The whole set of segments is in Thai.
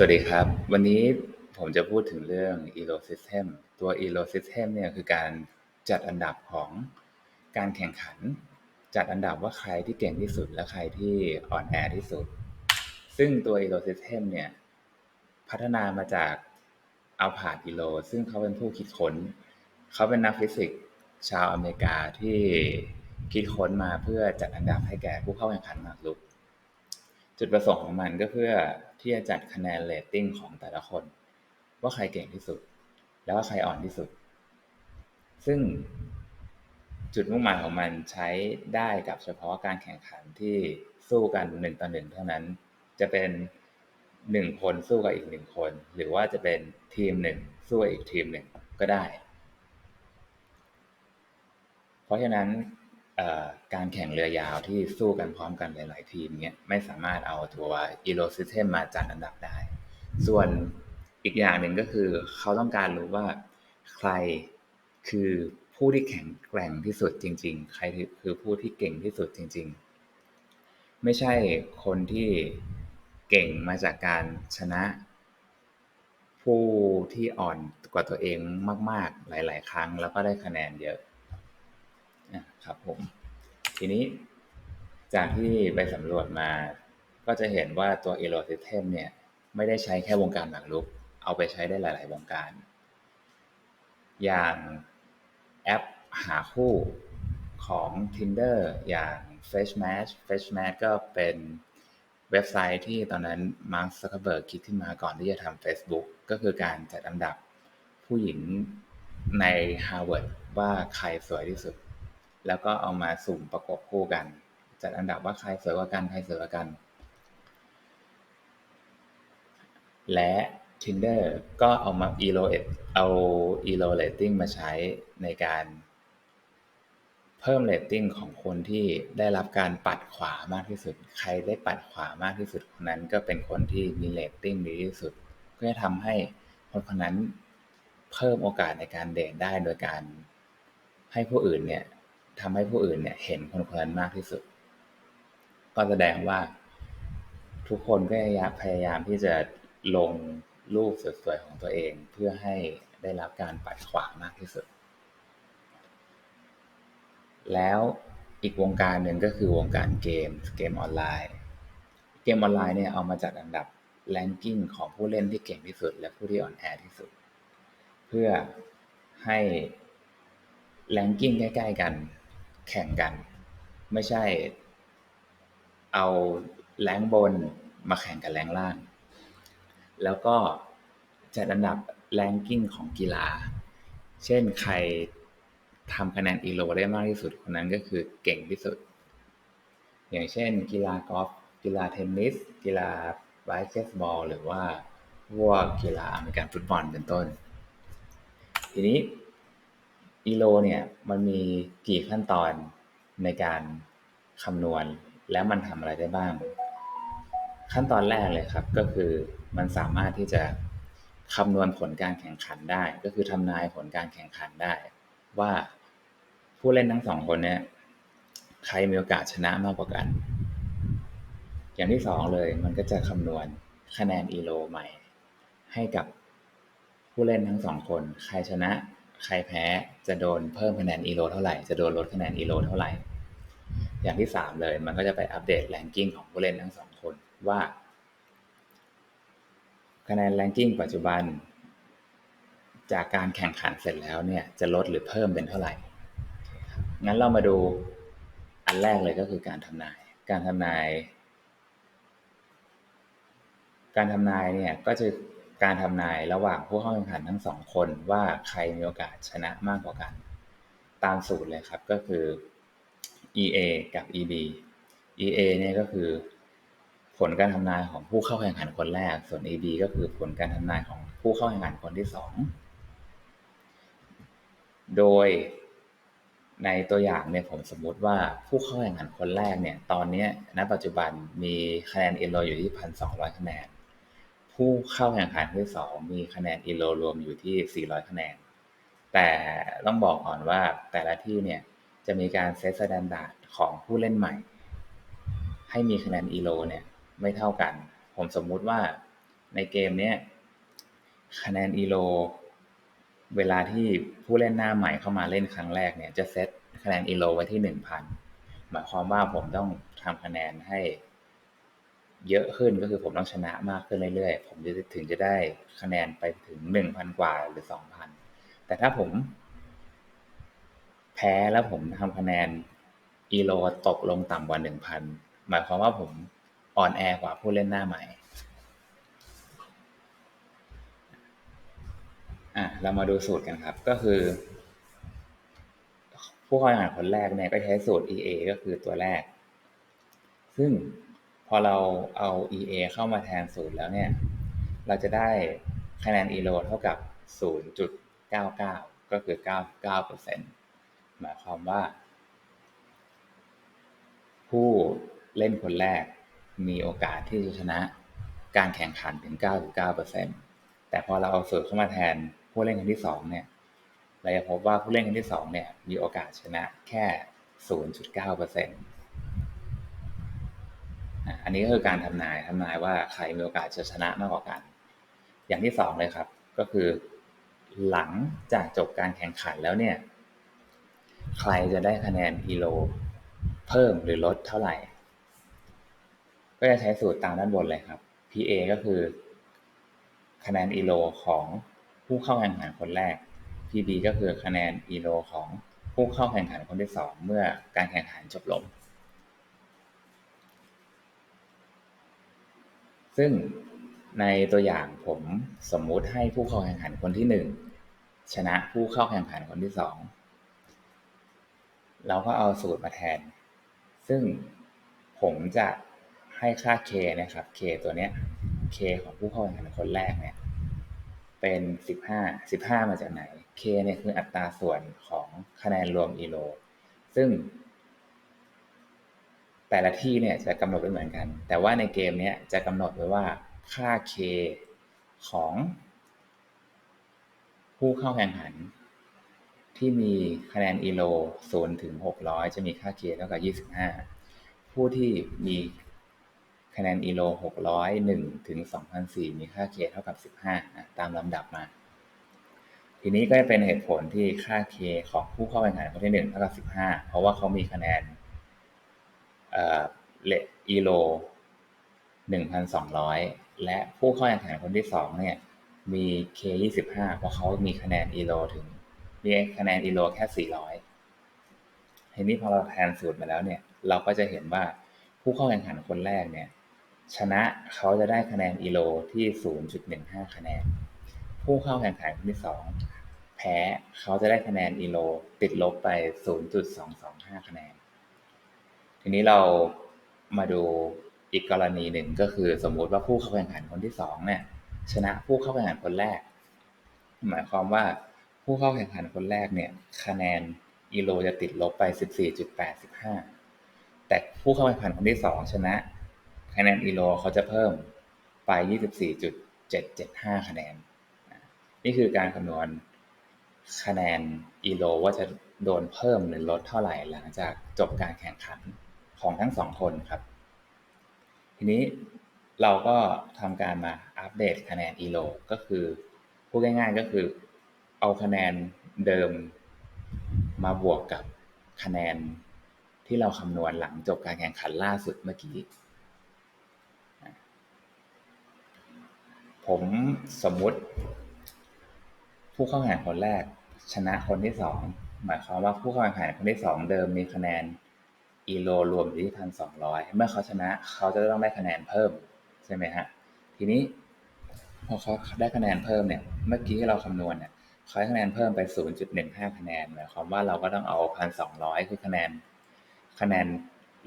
สวัสดีครับ วันนี้ผมจะพูดถึงเรื่อง Elo System ตัว Elo System เนี่ยคือการจัดอันดับของการแข่งขัน จัดอันดับว่าใครที่เก่งที่สุดและใครที่อ่อนแอที่สุด ซึ่งตัว Elo System เนี่ยพัฒนามาจากอัลพาร์ด Elo ซึ่งเขาเป็นผู้คิดค้น เขาเป็นนักฟิสิกส์ชาวอเมริกาที่คิดค้นมาเพื่อจัดอันดับให้แก่ผู้เข้าแข่งขันหมากรุก จุดประสงค์ของมันก็เพื่อที่จะจัดคะแนนเรตติ้งของแต่ละคน ว่าใครเก่งที่สุด แล้วว่าใครอ่อนที่สุด ซึ่งจุดมุ่งหมายของมันใช้ได้กับเฉพาะการแข่งขันที่สู้กันหนึ่งต่อหนึ่งเท่านั้น จะเป็นหนึ่งคนสู้กับอีกหนึ่งคน หรือว่าจะเป็นทีมหนึ่งสู้กับอีกทีมหนึ่งก็ได้ เพราะฉะนั้น การแข่งเรือยาวที่สู้กันพร้อมกันหลาย ๆ ทีมเนี่ยไม่สามารถเอาตัว Elo System มาจัดอันดับได้ ส่วนอีกอย่างหนึ่งก็คือเขาต้องการรู้ว่าใครคือผู้ที่แข็งแกร่งที่สุดจริง ๆ ใครคือผู้ที่เก่งที่สุดจริง ๆ ไม่ใช่คนที่เก่งมาจากการชนะ ผู้ที่อ่อนกว่าตัวเองมาก ๆ หลาย ๆ ครั้งแล้วก็ได้คะแนนเยอะ นะครับผมทีนี้จากที่ไปสำรวจมา ก็จะเห็นว่าตัว Elo System เนี่ยไม่ได้ใช้แค่วงการหมากรุก เอาไปใช้ได้หลาย ๆ วงการ อย่างแอปหาคู่ของ Tinder อย่าง Fresh Match Fresh Match ก็เป็นเว็บไซต์ที่ตอนนั้นมาร์คซักเคเบิร์กคิดขึ้นมาก่อนที่จะทำ Facebook ก็คือการจัดอันดับผู้หญิงใน Harvard ว่าใครสวยที่สุด แล้วก็เอามาสุ่มประกบคู่กัน จัดอันดับว่าใครสวยกว่ากันใครสวยกว่ากัน และ Tinder ก็เอามา elo เอา elo rating มาใช้ในการเพิ่มเรตติ้งของคนที่ได้รับการปัดขวามากที่สุด ใครได้ปัดขวามากที่สุดคนนั้นก็เป็นคนที่มีเรตติ้งดีที่สุดเพื่อทำให้คนคนนั้นเพิ่มโอกาสในการเดทได้โดยการให้ผู้อื่นเนี่ย ทำให้ผู้อื่นเนี่ย เห็นคนคนนั้นมากที่สุด ก็แสดงว่า ทุกคนก็พยายามที่จะลงรูปสวยๆของตัวเอง เพื่อให้ได้รับการปัดขวางมากที่สุด แล้วอีกวงการหนึ่งก็คือวงการเกมเกมออนไลน์ เกมออนไลน์เนี่ยเอามาจัดอันดับแลนกิ้งของผู้เล่นที่เก่งที่สุด และผู้ที่อ่อนแอที่สุด เพื่อให้แลนกิ้งใกล้ ๆ กัน แข่งกัน ไม่ใช่ เอาแรงบนมาแข่งกับแรงล่าง แล้วก็จัดอันดับแรงกิ้งของกีฬา เช่นใครทำคะแนนอีโลได้มากที่สุดคนนั้นก็คือเก่งที่สุด อย่างเช่น กีฬากอล์ฟกีฬาเทนนิส กีฬาบาสเกตบอล หรือว่าพวกกีฬาอเมริกันฟุตบอลเป็นต้น ทีนี้ อีโลเนี่ยมันมีกี่ขั้นตอนในการคำนวณ แล้วมันทำอะไรได้บ้าง ขั้นตอนแรกเลยครับก็คือมันสามารถที่จะคำนวณผลการแข่งขันได้ ก็คือทำนายผลการแข่งขันได้ ว่าผู้เล่นทั้งสองคนเนี่ยใครมีโอกาสชนะมากกว่ากัน อย่างที่สองเลยมันก็จะคำนวณคะแนนอีโลใหม่ ให้กับผู้เล่นทั้งสองคน ใครชนะ ใครแพ้จะโดนเพิ่มคะแนนอีโลเท่าไหร่ จะโดนลดคะแนนอีโลเท่าไหร่ อย่างที่สามเลยมันก็จะไปอัปเดตแรงกิ้งของผู้เล่นทั้งสองคนว่าคะแนนแรงกิ้งปัจจุบัน จากการแข่งขันเสร็จแล้วเนี่ยจะลดหรือเพิ่มเป็นเท่าไหร่ งั้นเรามาดูอันแรกเลยก็คือการทำนาย การทำนาย การทำนายเนี่ยก็จะ การทำนายระหว่างผู้เข้าแข่งขันทั้งสองคนว่าใครมีโอกาสชนะมากกว่ากัน ตามสูตรเลยครับก็คือ EA กับ EB EA เนี่ยก็คือ ผลการทำนายของผู้เข้าแข่งขันคนแรก ส่วน EB ก็คือผลการทำนายของผู้เข้าแข่งขันคนที่สองโดยในตัวอย่างเนี่ยผมสมมุติว่าผู้เข้าแข่งขันคนแรกเนี่ย ตอนนี้ณปัจจุบันมีคะแนนเอโลอยู่ที่พันสองร้อยคะแนน ผู้เข้าแข่งขันที่สองมีคะแนนอีโลรวมอยู่ที่ 400 คะแนน แต่ต้องบอกก่อนว่าแต่ละที่เนี่ยจะมีการเซตสแตนดาร์ดของผู้เล่นใหม่ ให้มีคะแนนอีโลเนี่ยไม่เท่ากัน ผมสมมุติว่าในเกมเนี้ยคะแนนอีโลเวลาที่ผู้เล่นหน้าใหม่เข้ามาเล่นครั้งแรกเนี่ยจะเซตคะแนนอีโลไว้ที่หนึ่งพันหมายความว่าผมต้องทำคะแนนให้ เยอะขึ้นก็คือผมต้องชนะมากขึ้นเรื่อยๆ ผมจะถึงจะได้คะแนนไปถึงหนึ่งพันกว่าหรือสองพันแต่ถ้าผม แพ้แล้วผมทำคะแนนอีโลตกลงต่ำกว่าหนึ่งพันหมายความว่าผมอ่อนแอกว่าผู้เล่นหน้าใหม่อะเรามาดูสูตรกันครับ ก็คือ ผู้เข้าแข่งขันคนแรกเนี่ยก็ใช้สูตร EA ก็คือตัวแรก ซึ่ง พอเราเอา EA เข้ามาแทนสูตรแล้วเนี่ย เราจะได้คะแนน ELO เท่ากับ 0.99 ก็คือ 99%หมายความว่า ผู้เล่นคนแรกมีโอกาสที่จะชนะการแข่งขันถึง 99%แต่พอเราเอาสูตรเข้ามาแทนผู้เล่นคนที่ 2 เนี่ย เราจะพบว่าผู้เล่นคนที่ 2 เนี่ย มีโอกาสชนะแค่ 0.9% อันนี้ก็คือการทำนายทำนายว่าใครมีโอกาสจะชนะมากกว่ากัน อย่างที่สองเลยครับ ก็คือ หลังจากจบการแข่งขันแล้วเนี่ย ใครจะได้คะแนนอีโล เพิ่มหรือลดเท่าไหร่ ก็จะใช้สูตรตามด้านบนเลยครับ PA ก็คือ คะแนนอีโลของผู้เข้าแข่งขันคนแรก PB ก็คือคะแนนอีโลของผู้เข้าแข่งขันคนที่สองเมื่อการแข่งขันจบลง ซึ่งในตัวอย่างผมสมมุติให้ผู้เข้าแข่งขันคนที่หนึ่งชนะผู้เข้าแข่งขันคนที่สองเราก็เอาสูตรมาแทน ซึ่งผมจะให้ค่า k นะครับ k ตัวเนี้ย k ของผู้เข้าแข่งขันคนแรกเนี่ย เป็นสิบห้าสิบห้ามาจากไหน k เนี่ยคืออัตราส่วนของคะแนนรวมอีโล ซึ่ง แต่ละที่เนี่ยจะกำหนดไม่เหมือนกัน แต่ว่าในเกมเนี้ยจะกำหนดไว้ว่าค่า k ของผู้เข้าแข่งขัน ที่มีคะแนนอีโล0ถึง600 จะมีค่า k เท่ากับ 25 ผู้ที่มีคะแนนอีโล600 1ถึง2004 มีค่า k เท่ากับ 15 ตามลำดับมา ทีนี้ก็จะเป็นเหตุผลที่ค่า k ของผู้เข้าแข่งขันคนที่1เท่ากับ 15 เพราะว่าเขามีคะแนน เลอีโลหนึ่งพันสองร้อยและผู้เข้าแข่งขันคนที่สองเนี่ยมีเคยี่สิบห้าเพราะเขามีคะแนนอีโลถึงมีคะแนนอีโลแค่สี่ร้อยทีนี้พอเราแทนสูตรมาแล้วเนี่ย เราก็จะเห็นว่าผู้เข้าแข่งขันคนแรกเนี่ย ชนะเขาจะได้คะแนนอีโลที่ศูนย์จุดหนึ่งห้าคะแนน ผู้เข้าแข่งขันคนที่สองแพ้เขาจะได้คะแนนอีโลติดลบไปศูนย์จุดสองสองห้าคะแนน ทีนี้เรามาดูอีกกรณีหนึ่งก็คือสมมุติว่าผู้เข้าแข่งขันคนที่สองเนี่ยชนะผู้เข้าแข่งขันคนแรก หมายความว่าผู้เข้าแข่งขันคนแรกเนี่ย คะแนนอีโลจะติดลบไป 14.85 แต่ผู้เข้าแข่งขันคนที่สองชนะ คะแนนอีโลเขาจะเพิ่มไป 24.775 คะแนน นี่คือการคำนวณคะแนนอีโลว่าจะโดนเพิ่มหรือลดเท่าไหร่หลังจากจบการแข่งขัน ของทั้งสองคนครับ ทีนี้เราก็ทำการมาอัปเดตคะแนน ELO ก็คือพูดง่ายๆก็คือ เอาคะแนนเดิมมาบวกกับคะแนนที่เราคำนวณหลังจบการแข่งขันล่าสุดเมื่อกี้ ผมสมมุติ ผู้เข้าแข่งคนแรกชนะคนที่สองหมายความว่าผู้เข้าแข่งขันคนที่สองเดิมมีคะแนน อีโลรวมอยู่ที่พันสองร้อยเมื่อเขาชนะเขาจะต้องได้คะแนนเพิ่มใช่ไหมฮะทีนี้พอเขาได้คะแนนเพิ่มเนี่ย เมื่อกี้ที่เราคำนวณเนี่ยเขาได้คะแนนเพิ่มไป 0.15 คะแนนหมายความว่าเราก็ต้องเอาพันสองร้อยคือคะแนน คะแนน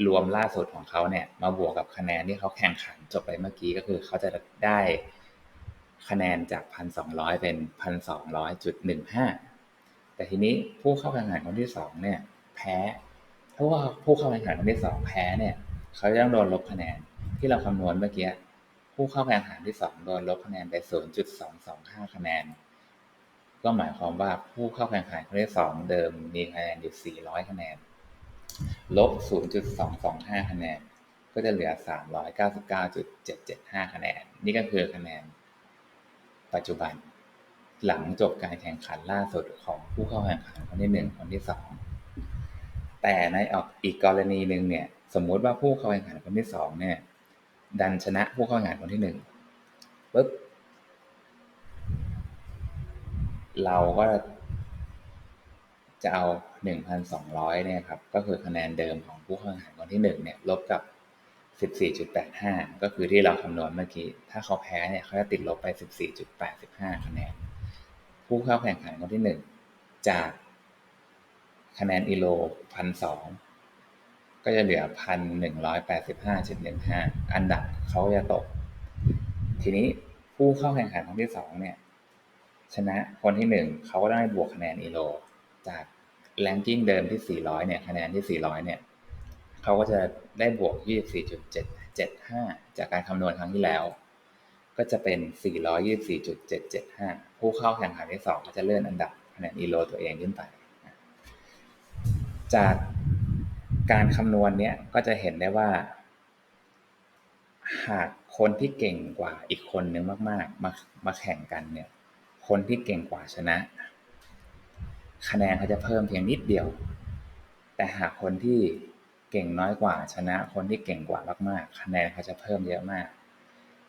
รวมล่าสุดของเขาเนี่ย มาบวกกับคะแนนที่เขาแข่งขันจบไปเมื่อกี้ก็คือเขาจะได้คะแนนจากพันสองร้อยเป็นพันสองร้อยจุดหนึ่งห้าแต่ทีนี้ผู้เข้าแข่งขันคนที่สองเนี่ย แพ้ ราะว่าผู้เข้าแข่งขันคนที่สองแพ้เนี่ย เขาจะต้องโดนลบคะแนนที่เราคำนวณเมื่อกี้ผู้เข้าแข่งขันที่สองโดนลบคะแนนไป 0.225 คะแนน ก็หมายความว่าผู้เข้าแข่งขันคนที่สองเดิมมีคะแนนอยู่ 400 คะแนน ลบ 0.225 คะแนน ก็จะเหลือ 399.775 คะแนน นี่ก็คือคะแนน ปัจจุบันหลังจบการแข่งขันล่าสุดของผู้เข้าแข่งขันคนที่หนึ่งคนที่สอง แต่ในอีกกรณีหนึ่งเนี่ย สมมุติว่าผู้เข้าแข่งขันคนที่สองเนี่ย ดันชนะผู้เข้าแข่งขันคนที่หนึ่งปุ๊บเราก็จะเอา 1,200 เนี่ยครับ ก็คือคะแนนเดิมของผู้เข้าแข่งขันคนที่1เนี่ย ลบกับ 14.85 ก็คือที่เราคำนวณเมื่อกี้ ถ้าเขาแพ้เนี่ยเขาจะติดลบไป 14.85 คะแนน ผู้เข้าแข่งขันคนที่ 1 จาก คะแนนอีโลพันสองก็จะเหลือพันหนึ่งร้อยแปดสิบห้าจุดหนึ่งห้าอันดับเขาจะตก ทีนี้ผู้เข้าแข่งขันคนที่สองเนี่ย ชนะคนที่หนึ่งเขาก็ได้บวกคะแนนอีโล จากแรงกิ้งเดิมที่400เนี่ยคะแนนที่400เนี่ยเขาก็จะได้บวก24.775จากการคำนวณครั้งที่แล้ว ก็จะเป็น424.775ผู้เข้าแข่งขันที่2ก็จะเลื่อนอันดับคะแนนอีโลตัวเองขึ้นไป จากการคำนวณเนี้ยก็จะเห็นได้ว่า หากคนที่เก่งกว่าอีกคนนึงมาก ๆ มามาแข่งกันเนี่ย คนที่เก่งกว่าชนะ คะแนนเขาจะเพิ่มเพียงนิดเดียว แต่หากคนที่เก่งน้อยกว่าชนะ คนที่เก่งกว่ามากๆ คะแนนเขาจะเพิ่มเยอะมาก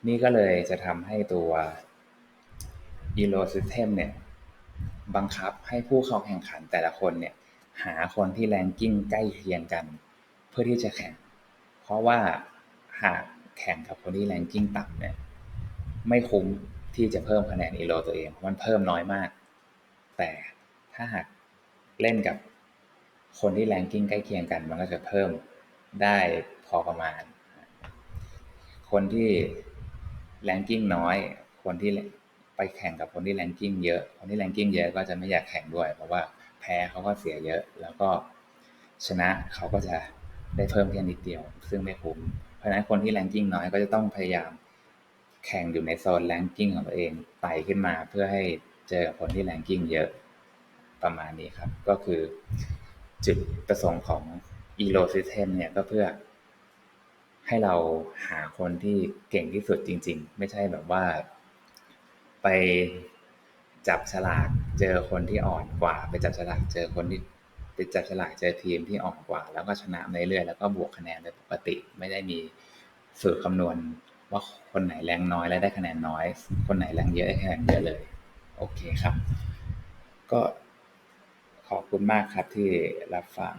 นี่ก็เลยจะทำให้ตัว Elo System เนี่ย บังคับให้ผู้เข้าแข่งขันแต่ละคนเนี่ย หาคนที่แรงกิ้งใกล้เคียงกัน เพื่อที่จะแข่ง เพราะว่าหากแข่งกับคนที่แรงกิ้งต่ำเนี่ยไม่คุ้มที่จะเพิ่มคะแนนอีโลตัวเองเพราะมันเพิ่มน้อยมาก แต่ถ้าหากเล่นกับคนที่แรงกิ้งใกล้เคียงกัน มันก็จะเพิ่มได้พอประมาณ คนที่แรงกิ้งน้อย คนที่ไปแข่งกับคนที่แรงกิ้งเยอะ คนที่แรงกิ้งเยอะก็จะไม่อยากแข่งด้วย เพราะว่า แพ้เขาก็เสียเยอะ แล้วก็ชนะเขาก็จะได้เพิ่มแค่นิดเดียว ซึ่งไม่คุ้มเพราะฉะนั้นคนที่แรงกิ้งน้อยก็จะต้องพยายามแข่งอยู่ในโซนแรงกิ้งของตัวเองไต่ขึ้นมาเพื่อให้เจอคนที่แรงกิ้งเยอะประมาณนี้ครับ ก็คือจุดประสงค์ของ Elo System เนี่ยก็เพื่อ ให้เราหาคนที่เก่งที่สุดจริง ๆ ไม่ใช่แบบว่า ไปจับฉลาก เจอคนที่อ่อนกว่า ไปจับฉลากเจอคนที่ไปจับฉลากเจอทีมที่อ่อนกว่า แล้วก็ชนะในเรื่อยแล้วก็บวกคะแนนโดยปกติ ไม่ได้มีสูตรคำนวณว่าคนไหนแรงน้อยและได้คะแนนน้อย คนไหนแรงเยอะได้คะแนนเยอะเลย โอเคครับ ก็ขอบคุณมากครับที่รับฟัง